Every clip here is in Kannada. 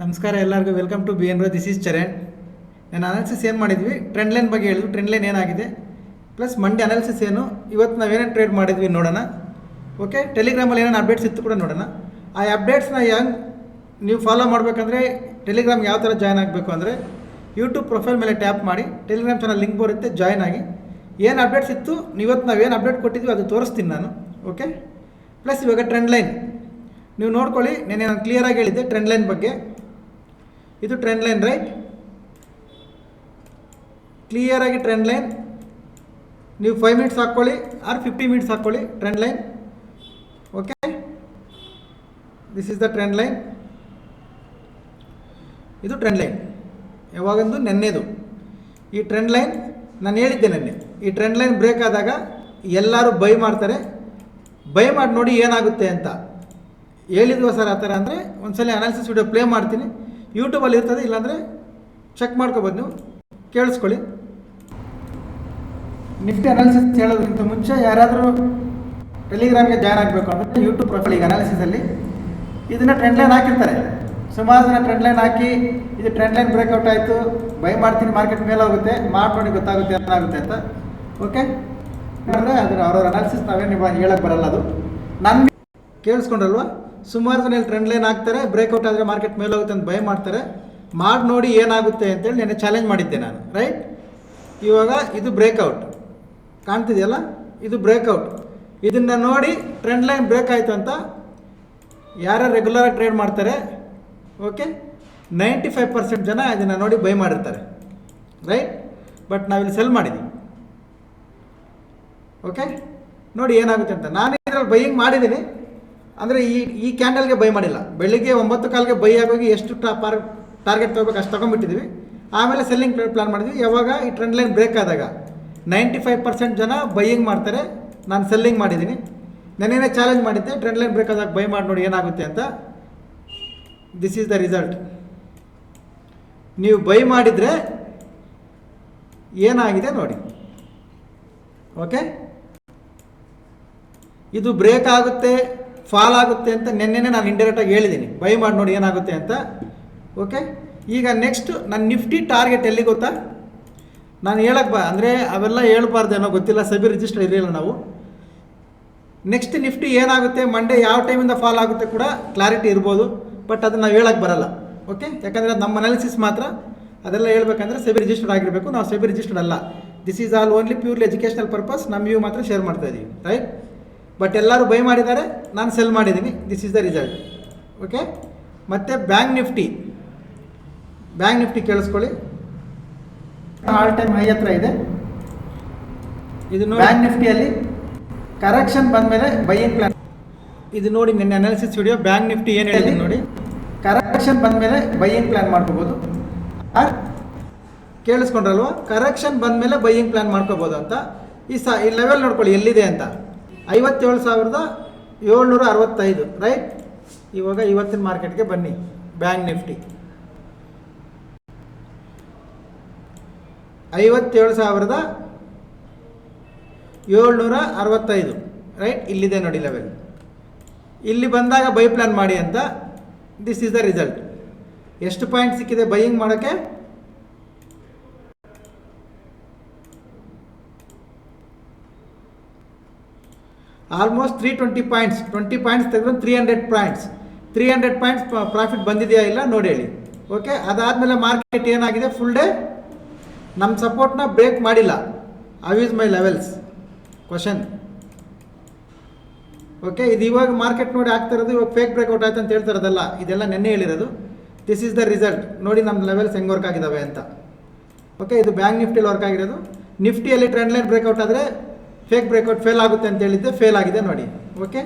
ನಮಸ್ಕಾರ ಎಲ್ಲರಿಗೂ welcome to B N rho this is Charan ನಾನು ಅನಾಲಿಸಿಸ್ ಏನು ಮಾಡಿದ್ವಿ? ಟ್ರೆಂಡ್ ಲೈನ್ ಬಗ್ಗೆ ಹೇಳಿದ್ವಿ. ಟ್ರೆಂಡ್ ಲೈನ್ ಏನಾಗಿದೆ? ಪ್ಲಸ್ ಮಂಡೆ ಅನಾಲಿಸಿಸ್ ಏನು? ಇವತ್ತು ನಾವೇನೇನು ಟ್ರೇಡ್ ಮಾಡಿದ್ವಿ ನೋಡೋಣ. ಓಕೆ ಟೆಲಿಗ್ರಾಮಲ್ಲಿ ಏನೇನು ಅಪ್ಡೇಟ್ಸ್ ಇತ್ತು ಕೂಡ ನೋಡೋಣ. ಆ ಅಪ್ಡೇಟ್ಸ್ನ ಹೆಂಗೆ ನೀವು ಫಾಲೋ ಮಾಡಬೇಕಂದ್ರೆ ಟೆಲಿಗ್ರಾಮ್ ಯಾವ ಥರ ಜಾಯ್ನ್ ಆಗಬೇಕು ಅಂದರೆ ಯೂಟ್ಯೂಬ್ ಪ್ರೊಫೈಲ್ ಮೇಲೆ ಟ್ಯಾಪ್ ಮಾಡಿ ಟೆಲಿಗ್ರಾಮ್ ಚಾನಲ್ ಲಿಂಕ್ ಬರುತ್ತೆ ಜಾಯ್ನ್ ಆಗಿ. ಏನು ಅಪ್ಡೇಟ್ಸ್ ಇತ್ತು? ಇವತ್ತು ನಾವೇನು ಅಪ್ಡೇಟ್ ಕೊಟ್ಟಿದ್ವಿ ಅದು ತೋರಿಸ್ತೀನಿ ನಾನು. ಓಕೆ ಪ್ಲಸ್ ಇವಾಗ ಟ್ರೆಂಡ್ ಲೈನ್ ನೀವು ನೋಡ್ಕೊಳ್ಳಿ ನಾನು ಕ್ಲಿಯರಾಗಿ ಹೇಳಿದ್ದೆ ಟ್ರೆಂಡ್ ಲೈನ್ ಬಗ್ಗೆ. ಇದು ಟ್ರೆಂಡ್ ಲೈನ್ ರೈಟ್ ಕ್ಲಿಯರಾಗಿ ಟ್ರೆಂಡ್ ಲೈನ್ ನೀವು ಫೈವ್ ಮಿನಿಟ್ಸ್ ಹಾಕ್ಕೊಳ್ಳಿ ಆರ್ ಫಿಫ್ಟಿ ಮಿನಿಟ್ಸ್ ಹಾಕ್ಕೊಳ್ಳಿ trend line okay this is the trend line ಇದು ಟ್ರೆಂಡ್ ಲೈನ್ ಯಾವಾಗಂದು ನೆನ್ನೆದು. ಈ ಟ್ರೆಂಡ್ ಲೈನ್ ನಾನು ಹೇಳಿದ್ದೆ ನೆನ್ನೆ. ಈ ಟ್ರೆಂಡ್ ಲೈನ್ ಬ್ರೇಕ್ ಆದಾಗ ಎಲ್ಲರೂ ಬೈ ಮಾಡ್ತಾರೆ. ಬೈ ಮಾಡಿ ನೋಡಿ ಏನಾಗುತ್ತೆ ಅಂತ. ಹೇಳಿದ್ವ ಸರ್ ಆ ಥರ ಅಂದರೆ ಒಂದ್ಸಲ ಅನಾಲಿಸಿಸ್ ವಿಡಿಯೋ ಪ್ಲೇ ಮಾಡ್ತೀನಿ. ಯೂಟ್ಯೂಬಲ್ಲಿ ಇರ್ತದೆ, ಇಲ್ಲಾಂದರೆ ಚೆಕ್ ಮಾಡ್ಕೊಬೋದು ನೀವು. ಕೇಳಿಸ್ಕೊಳ್ಳಿ. ನಿಫ್ಟಿ ಅನಾಲಿಸಿಸ್ ಹೇಳೋದಕ್ಕಿಂತ ಮುಂಚೆ ಯಾರಾದರೂ ಟೆಲಿಗ್ರಾಮ್ಗೆ ಜಾಯ್ನ್ ಆಗಬೇಕು ಅಂದರೆ ಯೂಟ್ಯೂಬ್ ಪ್ರೊಫೈಲ್ ಈಗ ಅನಾಲಿಸಿಸಲ್ಲಿ ಇದನ್ನು ಟ್ರೆಂಡ್ ಲೈನ್ ಹಾಕಿರ್ತಾರೆ. ಸುಮಾರು ಜನ ಟ್ರೆಂಡ್ ಲೈನ್ ಹಾಕಿ ಇದು ಟ್ರೆಂಡ್ ಲೈನ್ ಬ್ರೇಕ್ಔಟ್ ಆಯಿತು, ಬೈ ಮಾಡ್ತೀನಿ ಮಾರ್ಕೆಟ್ ಮೇಲೆ ಹೋಗುತ್ತೆ ಮಾಡಿ ಗೊತ್ತಾಗುತ್ತೆ ಏನಾಗುತ್ತೆ ಅಂತ. ಓಕೆ ಅಂದರೆ ಅದರ ಅವ್ರವ್ರ ಅನಾಲಿಸಿಸ್ ನಾವೇನು ಹೇಳಕ್ಕೆ ಬರಲ್ಲ ಅದು. ನನಗೆ ಕೇಳಿಸ್ಕೊಂಡ್ರಲ್ವಾ? ಸುಮಾರು ಜನ ಟ್ರೆಂಡ್ ಲೈನ್ ಹಾಕ್ತಾರೆ ಬ್ರೇಕ್ಔಟ್ ಆದರೆ ಮಾರ್ಕೆಟ್ ಮೇಲೆ ಹೋಗುತ್ತೆ ಅಂತ ಬೈ ಮಾಡ್ತಾರೆ. ಮಾಡಿ ನೋಡಿ ಏನಾಗುತ್ತೆ ಅಂತೇಳಿ ನೆನೆ ಚಾಲೆಂಜ್ ಮಾಡಿದ್ದೆ ನಾನು ರೈಟ್ ಇವಾಗ ಇದು ಬ್ರೇಕ್ಔಟ್ ಕಾಣ್ತಿದೆಯಲ್ಲ? ಇದು ಬ್ರೇಕ್ಔಟ್ ಇದನ್ನು ನೋಡಿ ಟ್ರೆಂಡ್ ಲೈನ್ ಬ್ರೇಕ್ ಆಯಿತು ಅಂತ ಯಾರು ರೆಗ್ಯುಲರಾಗಿ ಟ್ರೇಡ್ ಮಾಡ್ತಾರೆ ಓಕೆ ನೈಂಟಿ ಫೈವ್ ಪರ್ಸೆಂಟ್ ಜನ ಇದನ್ನು ನೋಡಿ ಬೈ ಮಾಡಿರ್ತಾರೆ ರೈಟ್ ಬಟ್ ನಾವಿಲ್ಲಿ ಸೆಲ್ ಮಾಡಿದ್ದೀವಿ ಓಕೆ ನೋಡಿ ಏನಾಗುತ್ತೆ ಅಂತ. ನಾನು ಇದರಲ್ಲಿ ಬೈಯಿಂಗ್ ಮಾಡಿದ್ದೀನಿ. ಅಂದರೆ ಈ ಈ ಕ್ಯಾಂಡಲ್ಗೆ ಬೈ ಮಾಡಿಲ್ಲ. ಬೆಳಿಗ್ಗೆ ಒಂಬತ್ತು ಕಾಲಿಗೆ ಬೈ ಆಗೋಗಿ ಎಷ್ಟು ಟಾರ್ ಟಾರ್ಗೆಟ್ ತೊಗೋಬೇಕು ಅಷ್ಟು ತೊಗೊಂಡ್ಬಿಟ್ಟಿದ್ವಿ ಆಮೇಲೆ ಸೆಲ್ಲಿಂಗ್ ಪ್ಲಾನ್ ಮಾಡಿದ್ವಿ. ಯಾವಾಗ ಈ ಟ್ರೆಂಡ್ ಲೈನ್ ಬ್ರೇಕ್ ಆದಾಗ ನೈಂಟಿ ಫೈವ್ ಪರ್ಸೆಂಟ್ ಜನ ಬೈಯಿಂಗ್ ಮಾಡ್ತಾರೆ. ನಾನು ಸೆಲ್ಲಿಂಗ್ ಮಾಡಿದ್ದೀನಿ. ನಾನೇನೇ ಚಾಲೆಂಜ್ ಮಾಡಿದ್ದೆ. ಟ್ರೆಂಡ್ ಲೈನ್ ಬ್ರೇಕ್ ಆದಾಗ ಬೈ ಮಾಡಿ ನೋಡಿ ಏನಾಗುತ್ತೆ ಅಂತ. ದಿಸ್ ಈಸ್ ದ ರಿಸಲ್ಟ್ ನೀವು ಬೈ ಮಾಡಿದರೆ ಏನಾಗಿದೆ ನೋಡಿ. ಓಕೆ ಇದು ಬ್ರೇಕ್ ಆಗುತ್ತೆ. ಫಾಲ್ ಆಗುತ್ತೆ ಅಂತ ನಿನ್ನೆನೇ ನಾನು ಇಂಡೈರೆಕ್ಟಾಗಿ ಹೇಳಿದ್ದೀನಿ. ಬೈ ಮಾಡಿ ನೋಡಿ ಏನಾಗುತ್ತೆ ಅಂತ. ಓಕೆ ಈಗ ನೆಕ್ಸ್ಟ್ ನನ್ನ ನಿಫ್ಟಿ ಟಾರ್ಗೆಟ್ ಎಲ್ಲಿ ಗೊತ್ತಾ? ನಾನು ಹೇಳಕ್ಕೆ ಬಾ ಅಂದರೆ ಅವೆಲ್ಲ ಹೇಳ್ಬಾರ್ದೇನೋ ಗೊತ್ತಿಲ್ಲ, ಸಬಿ ರಿಜಿಸ್ಟರ್ ಇರಲಿಲ್ಲ ನಾವು. ನೆಕ್ಸ್ಟ್ ನಿಫ್ಟಿ ಏನಾಗುತ್ತೆ? ಮಂಡೇ ಯಾವ ಟೈಮಿಂದ ಫಾಲ್ ಆಗುತ್ತೆ ಕೂಡ ಕ್ಲಾರಿಟಿ ಇರ್ಬೋದು ಬಟ್ ಅದನ್ನು ನಾವು ಹೇಳಕ್ಕೆ ಬರಲ್ಲ. ಓಕೆ ಯಾಕಂದರೆ ನಮ್ಮ ಅನಾಲಿಸಿಸ್ ಮಾತ್ರ. ಅದೆಲ್ಲ ಹೇಳ್ಬೇಕಂದ್ರೆ ಸೆಬಿ ರಿಜಿಸ್ಟರ್ಡ್ ಆಗಿರಬೇಕು. ನಾವು ಸೆಬಿ ರಿಜಿಸ್ಟರ್ಡ್ ಅಲ್ಲ. This is all only purely educational purpose ನಮ್ಮ ವ್ಯೂ ಮಾತ್ರ ಶೇರ್ ಮಾಡ್ತಾ ಇದ್ದೀವಿ ರೈಟ್ ಬಟ್ ಎಲ್ಲರೂ ಬೈ ಮಾಡಿದ್ದಾರೆ ನಾನು ಸೆಲ್ ಮಾಡಿದ್ದೀನಿ. This is the result okay ಮತ್ತು ಬ್ಯಾಂಕ್ ನಿಫ್ಟಿ ಬ್ಯಾಂಕ್ ನಿಫ್ಟಿ ಕೇಳಿಸ್ಕೊಳ್ಳಿ. ಆಲ್ ಟೈಮ್ ಹೈ ಹತ್ರ ಇದೆ. ಇದು ಬ್ಯಾಂಕ್ ನಿಫ್ಟಿಯಲ್ಲಿ ಕರೆಕ್ಷನ್ ಬಂದಮೇಲೆ ಬೈಯಿಂಗ್ ಪ್ಲಾನ್ ಇದು ನೋಡಿ ನಿನ್ನೆ ಅನಾಲಿಸಿಸ್ ವಿಡಿಯೋ ಬ್ಯಾಂಕ್ ನಿಫ್ಟಿ ಏನು ಹೇಳಿದೆ ನೋಡಿ. ಕರೆಕ್ಷನ್ ಬಂದಮೇಲೆ ಬೈಯಿಂಗ್ ಪ್ಲಾನ್ ಮಾಡ್ಕೋಬೋದು. ಕೇಳಿಸ್ಕೊಂಡ್ರಲ್ವ? ಕರೆಕ್ಷನ್ ಬಂದಮೇಲೆ ಬೈಯಿಂಗ್ ಪ್ಲಾನ್ ಮಾಡ್ಕೋಬೋದು ಅಂತ ಈ ಸ ಈ ಲೆವೆಲ್ ನೋಡ್ಕೊಳ್ಳಿ ಎಲ್ಲಿದೆ ಅಂತ. ಐವತ್ತೇಳು ಸಾವಿರದ ಏಳ್ನೂರ ಅರವತ್ತೈದು ರೈಟ್ ಇವಾಗ ಇವತ್ತಿನ ಮಾರ್ಕೆಟ್ಗೆ ಬನ್ನಿ, ಬ್ಯಾಂಕ್ ನಿಫ್ಟಿ. ಐವತ್ತೇಳು ಸಾವಿರದ ಏಳ್ನೂರ ಅರವತ್ತೈದು ರೈಟ್ ಇಲ್ಲಿದೆ ನೋಡಿ ಲೆವೆಲ್ ಇಲ್ಲಿ ಬಂದಾಗ ಬೈ ಪ್ಲಾನ್ ಮಾಡಿ ಅಂತ ದಿಸ್ ಈಸ್ ದ ರಿಸಲ್ಟ್ ಎಷ್ಟು ಪಾಯಿಂಟ್ ಸಿಕ್ಕಿದೆ ಬೈಯಿಂಗ್ ಮಾಡೋಕ್ಕೆ? Almost three twenty points twenty points ತೆಗೆದ್ರೆ three hundred points three hundred points profit ಬಂದಿದೆಯಾ ಇಲ್ಲ ನೋಡಿ ಹೇಳಿ. ಓಕೆ ಅದಾದಮೇಲೆ ಮಾರ್ಕೆಟ್ ಏನಾಗಿದೆ? ಫುಲ್ ಡೇ ನಮ್ಮ ಸಪೋರ್ಟ್ನ ಬ್ರೇಕ್ ಮಾಡಿಲ್ಲ. How is my levels question okay ಇದು ಇವಾಗ ಮಾರ್ಕೆಟ್ ನೋಡಿ ಆಗ್ತಾ ಇರೋದು, ಇವಾಗ ಫೇಕ್ ಬ್ರೇಕ್ಔಟ್ ಆಯ್ತು ಅಂತ ಹೇಳ್ತಿರೋದಲ್ಲ ಇದೆಲ್ಲ ನೆನ್ನೆ ಹೇಳಿರೋದು. ದಿಸ್ ಈಸ್ ದ ರಿಸಲ್ಟ್ ನೋಡಿ ನಮ್ಮ ಲೆವೆಲ್ಸ್ ಹೆಂಗೆ ವರ್ಕ್ ಆಗಿದ್ದಾವೆ ಅಂತ. ಓಕೆ ಇದು ಬ್ಯಾಂಕ್ ನಿಫ್ಟಿಯಲ್ಲಿ ವರ್ಕ್ ಆಗಿರೋದು. ನಿಫ್ಟಿಯಲ್ಲಿ ಟ್ರೆಂಡ್ ಲೈನ್ ಬ್ರೇಕ್ಔಟ್ ಆದರೆ ಫೇಕ್ ಬ್ರೇಕ್ಔಟ್ ಫೇಲ್ ಆಗುತ್ತೆ ಅಂತ ಹೇಳಿದ್ದೆ ಫೇಲ್ ಆಗಿದೆ ನೋಡಿ. ಓಕೆ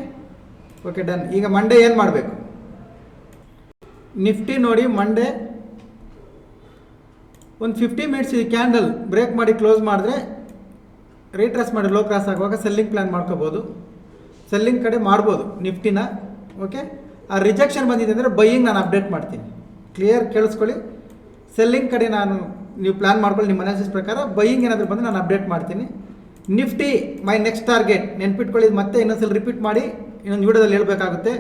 ಓಕೆ ಡನ್ ಈಗ ಮಂಡೇ ಏನು ಮಾಡಬೇಕು? ನಿಫ್ಟಿ ನೋಡಿ ಮಂಡೇ ಒಂದು ಫಿಫ್ಟಿ ಮಿನಿಟ್ಸ್ ಈ ಕ್ಯಾಂಡಲ್ ಬ್ರೇಕ್ ಮಾಡಿ ಕ್ಲೋಸ್ ಮಾಡಿದ್ರೆ ರೀಟ್ರೆಸ್ ಮಾಡಿ ಲೋ ಕ್ರಾಸ್ ಆಗುವಾಗ ಸೆಲ್ಲಿಂಗ್ ಪ್ಲ್ಯಾನ್ ಮಾಡ್ಕೋಬೋದು. ಸೆಲ್ಲಿಂಗ್ ಕಡೆ ಮಾಡ್ಬೋದು ನಿಫ್ಟಿನ ಓಕೆ ಆ ರಿಜೆಕ್ಷನ್ ಬಂದಿದೆ ಅಂದರೆ ಬೈಯಿಂಗ್ ನಾನು ಅಪ್ಡೇಟ್ ಮಾಡ್ತೀನಿ. ಕ್ಲಿಯರ್ ಕೇಳಿಸ್ಕೊಳ್ಳಿ. ಸೆಲ್ಲಿಂಗ್ ಕಡೆ ನಾನು ನೀವು ಪ್ಲ್ಯಾನ್ ಮಾಡ್ಕೊಳ್ಳಿ ನಿಮ್ಮ ಅನಾಲಿಸಿಸ್ ಪ್ರಕಾರ. ಬೈಯಿಂಗ್ ಏನಾದರೂ ಬಂದರೆ ನಾನು ಅಪ್ಡೇಟ್ ಮಾಡ್ತೀನಿ. Nifty my next target. ನೆನ್ಪಿಟ್ಕೊಳ್ಳಿ ಮತ್ತೆ ಇನ್ನೊಂದ್ಸಲ ರಿಪೀಟ್ ಮಾಡಿ ಇನ್ನೊಂದು ವಿಡಿಯೋದಲ್ಲಿ ಹೇಳಬೇಕಾಗುತ್ತೆ.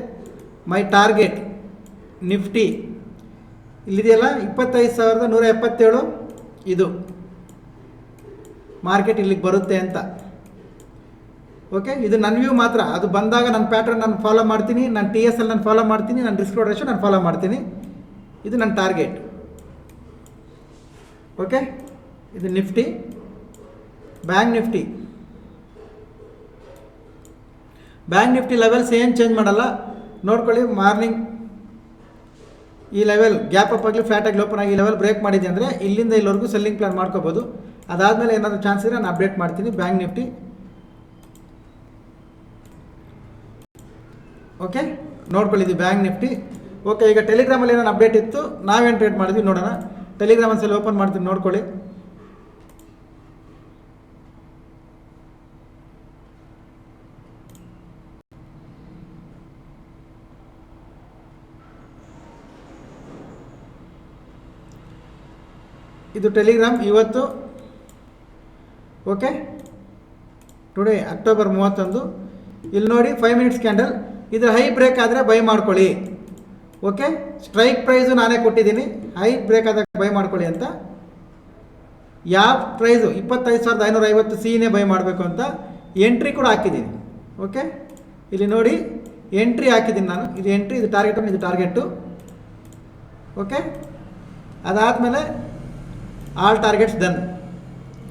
My target Nifty. ಇಲ್ಲಿದೆಯಲ್ಲ? ಇಪ್ಪತ್ತೈದು ಸಾವಿರದ ನೂರ ಎಪ್ಪತ್ತೇಳು. ಇದು. ಮಾರ್ಕೆಟ್ ಇಲ್ಲಿಗೆ ಬರುತ್ತೆ ಅಂತ. ಓಕೆ ಇದು ನನ್ನ ವ್ಯೂ ಮಾತ್ರ. ಅದು ಬಂದಾಗ ನನ್ನ ಪ್ಯಾಟ್ರನ್ ನಾನು ಫಾಲೋ ಮಾಡ್ತೀನಿ. ನಾನು ಟಿ ಎಸ್ ಎಲ್ ನಾನು ಫಾಲೋ ಮಾಡ್ತೀನಿ. ನನ್ನ ರಿಸ್ಕ್ ರೇಷೋ ನಾನು ಫಾಲೋ ಮಾಡ್ತೀನಿ. ಇದು ನನ್ನ ಟಾರ್ಗೆಟ್ ಓಕೆ ಇದು Nifty. Bank Nifty. Bank Nifty levels ಏನು ಚೇಂಜ್ ಮಾಡಲ್ಲ? ನೋಡ್ಕೊಳ್ಳಿ ಮಾರ್ನಿಂಗ್ ಈ ಲೆವೆಲ್ ಗ್ಯಾಪ್ ಅಪ್ ಆಗಲಿ ಫ್ಲಾಟ್ ಆಗಲಿ ಓಪನ್ ಆಗಿ ಈ ಲೆವೆಲ್ ಬ್ರೇಕ್ ಮಾಡಿದೆ ಅಂದರೆ ಇಲ್ಲಿಂದ ಇಲ್ಲಿವರೆಗೂ ಸೆಲ್ಲಿಂಗ್ ಪ್ಲಾನ್ ಮಾಡ್ಕೋಬೋದು. ಅದಾದಮೇಲೆ ಏನಾದರೂ ಚಾನ್ಸ್ ಇದ್ರೆ ನಾನು ಅಪ್ಡೇಟ್ ಮಾಡ್ತೀನಿ, ಬ್ಯಾಂಕ್ ನಿಫ್ಟಿ. ಓಕೆ? ನೋಡ್ಕೊಳ್ಳಿದ್ದೀವಿ ಬ್ಯಾಂಕ್ ನಿಫ್ಟಿ. ಓಕೆ, ಈಗ ಟೆಲಿಗ್ರಾಮಲ್ಲಿ ಏನಾದ್ರು ಅಪ್ಡೇಟ್ ಇತ್ತು? ನಾವೇನು ಟ್ರೇಡ್ ಮಾಡಿದ್ವಿ ನೋಡೋಣ. ಟೆಲಿಗ್ರಾಮ್ ಒಂದ್ಸಲ ಓಪನ್ ಮಾಡ್ತೀನಿ, ನೋಡ್ಕೊಳ್ಳಿ. ಇದು ಟೆಲಿಗ್ರಾಮ್ ಇವತ್ತು ಓಕೆ ಟುಡೇ ಅಕ್ಟೋಬರ್ ಮೂವತ್ತೊಂದು. ಇಲ್ಲಿ ನೋಡಿ ಫೈವ್ ಮಿನಿಟ್ಸ್ ಕ್ಯಾಂಡಲ್ ಇದು ಹೈ ಬ್ರೇಕ್ ಆದರೆ ಬೈ ಮಾಡ್ಕೊಳ್ಳಿ ಓಕೆ ಸ್ಟ್ರೈಕ್ ಪ್ರೈಸು ನಾನೇ ಕೊಟ್ಟಿದ್ದೀನಿ. ಹೈ ಬ್ರೇಕ್ ಆದಾಗ ಬೈ ಮಾಡ್ಕೊಳ್ಳಿ ಅಂತ. ಯಾವ ಪ್ರೈಸು ಇಪ್ಪತ್ತೈದು ಸಾವಿರದ ಐನೂರ ಐವತ್ತು ಸಿನೇ ಬೈ ಮಾಡಬೇಕು ಅಂತ ಎಂಟ್ರಿ ಕೂಡ ಹಾಕಿದ್ದೀನಿ ಓಕೆ ಇಲ್ಲಿ ನೋಡಿ ಎಂಟ್ರಿ ಹಾಕಿದ್ದೀನಿ ನಾನು. ಇದು ಎಂಟ್ರಿ ಇದು ಟಾರ್ಗೆಟ್ ಇದು ಟಾರ್ಗೆಟು ಓಕೆ ಅದಾದಮೇಲೆ all targets done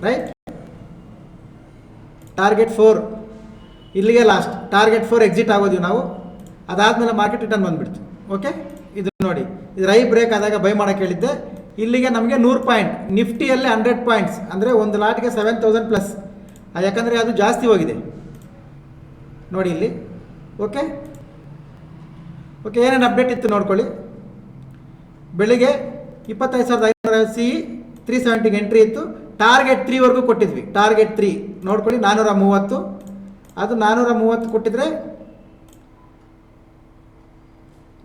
right target four ಇಲ್ಲಿಗೆ ಲಾಸ್ಟ್ ಟಾರ್ಗೆಟ್ ಫೋರ್ ಎಕ್ಸಿಟ್ ಆಗೋದಿವಿ ನಾವು. ಅದಾದಮೇಲೆ ಮಾರ್ಕೆಟ್ ರಿಟರ್ನ್ ಬಂದುಬಿಡ್ತು. ಓಕೆ ಇದು ನೋಡಿ. ಇದು ರೈ ಬ್ರೇಕ್ ಆದಾಗ ಬೈ ಮಾಡೋಕೆ ಹೇಳಿದ್ದೆ. ಇಲ್ಲಿಗೆ ನಮಗೆ ನೂರು ಪಾಯಿಂಟ್ ನಿಫ್ಟಿಯಲ್ಲಿ ಹಂಡ್ರೆಡ್ ಪಾಯಿಂಟ್ಸ್ ಅಂದರೆ ಒಂದು ಲಾಟ್ಗೆ ಸೆವೆನ್ ತೌಸಂಡ್ ಪ್ಲಸ್ ಯಾಕಂದರೆ ಅದು ಜಾಸ್ತಿ ಹೋಗಿದೆ. ನೋಡಿ ಇಲ್ಲಿ. ಓಕೆ ಓಕೆ ಏನೇನು ಅಪ್ಡೇಟ್ ಇತ್ತು ನೋಡ್ಕೊಳ್ಳಿ. ಬೆಳಿಗ್ಗೆ ಇಪ್ಪತ್ತೈದು ಸಾವಿರದ ಐನೂರ ಸಿ ತ್ರೀ ಸೆವೆಂಟಿಗೆ ಎಂಟ್ರಿ ಇತ್ತು. ಟಾರ್ಗೆಟ್ ತ್ರೀವರೆಗೂ ಕೊಟ್ಟಿದ್ವಿ. ಟಾರ್ಗೆಟ್ ತ್ರೀ ನೋಡ್ಕೊಳ್ಳಿ ನಾನ್ನೂರ ಮೂವತ್ತು ಅದು ನಾನ್ನೂರ ಮೂವತ್ತು ಕೊಟ್ಟಿದ್ರೆ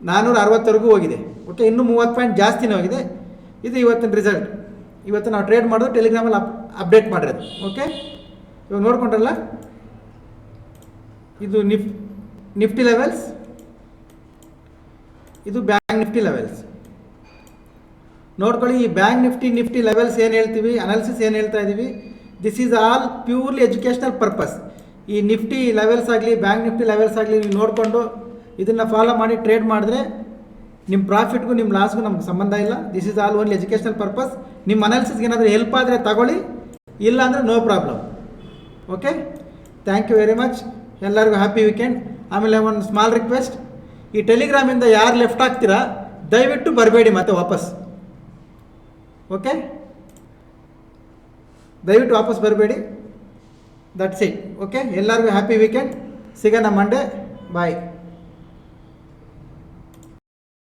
ನಾನ್ನೂರ ಅರವತ್ತವರೆಗೂ ಹೋಗಿದೆ. ಓಕೆ ಇನ್ನೂ ಮೂವತ್ತು ಪಾಯಿಂಟ್ ಜಾಸ್ತಿನೇ ಹೋಗಿದೆ. ಇದು ಇವತ್ತಿನ ರಿಸಲ್ಟ್ ಇವತ್ತು ನಾವು ಟ್ರೇಡ್ ಮಾಡೋದು ಟೆಲಿಗ್ರಾಮಲ್ಲಿ ಅಪ್ ಅಪ್ಡೇಟ್ ಮಾಡಿರೋದು. ಓಕೆ ಇವಾಗ ನೋಡ್ಕೊಂಡ್ರಲ್ಲ? ಇದು ನಿಫ್ ನಿಫ್ಟಿ ಲೆವೆಲ್ಸ್ ಇದು ಬ್ಯಾಂಕ್ ನಿಫ್ಟಿ ಲೆವೆಲ್ಸ್ ನೋಡ್ಕೊಳ್ಳಿ, ಈ ಬ್ಯಾಂಕ್ ನಿಫ್ಟಿ ನಿಫ್ಟಿ ಲೆವೆಲ್ಸ್ ಏನು ಹೇಳ್ತೀವಿ ಅನಾಲಿಸಿಸ್ ಏನು ಹೇಳ್ತಾ ಇದ್ದೀವಿ this is all purely educational purpose ಈ ನಿಫ್ಟಿ ಲೆವೆಲ್ಸ್ ಆಗಲಿ, ಬ್ಯಾಂಕ್ ನಿಫ್ಟಿ ಲೆವೆಲ್ಸ್ ಆಗಲಿ ನೀವು ನೋಡಿಕೊಂಡು ಇದನ್ನು ಫಾಲೋ ಮಾಡಿ ಟ್ರೇಡ್ ಮಾಡಿದ್ರೆ ನಿಮ್ಮ ಪ್ರಾಫಿಟ್ಗೂ ನಿಮ್ಮ ಲಾಸ್ಗೂ ನಮ್ಗೆ ಸಂಬಂಧ ಇಲ್ಲ. This is all only educational purpose ನಿಮ್ಮ ಅನಾಲಿಸಿಸ್ಗೆ ಏನಾದರೂ ಹೆಲ್ಪ್ ಆದರೆ ತಗೊಳ್ಳಿ, ಇಲ್ಲ ಅಂದರೆ no problem okay thank you very much ಎಲ್ಲರಿಗೂ ಹ್ಯಾಪಿ ವೀಕೆಂಡ್ ಆಮೇಲೆ ಒಂದು ಸ್ಮಾಲ್ ರಿಕ್ವೆಸ್ಟ್ ಈ ಟೆಲಿಗ್ರಾಮಿಂದ ಯಾರು ಲೆಫ್ಟ್ ಆಗ್ತೀರಾ, ದಯವಿಟ್ಟು ಬರಬೇಡಿ ಮತ್ತೆ ವಾಪಸ್. ಓಕೆ ದಯವಿಟ್ಟು ವಾಪಸ್ ಬರಬೇಡಿ. ದಟ್ಸ್ ಇಟ್ ಓಕೆ ಎಲ್ಲರಿಗೂ ಹ್ಯಾಪಿ ವೀಕೆಂಡ್ ಸಿಗೋಣ ಮಂಡೇ ಬಾಯ್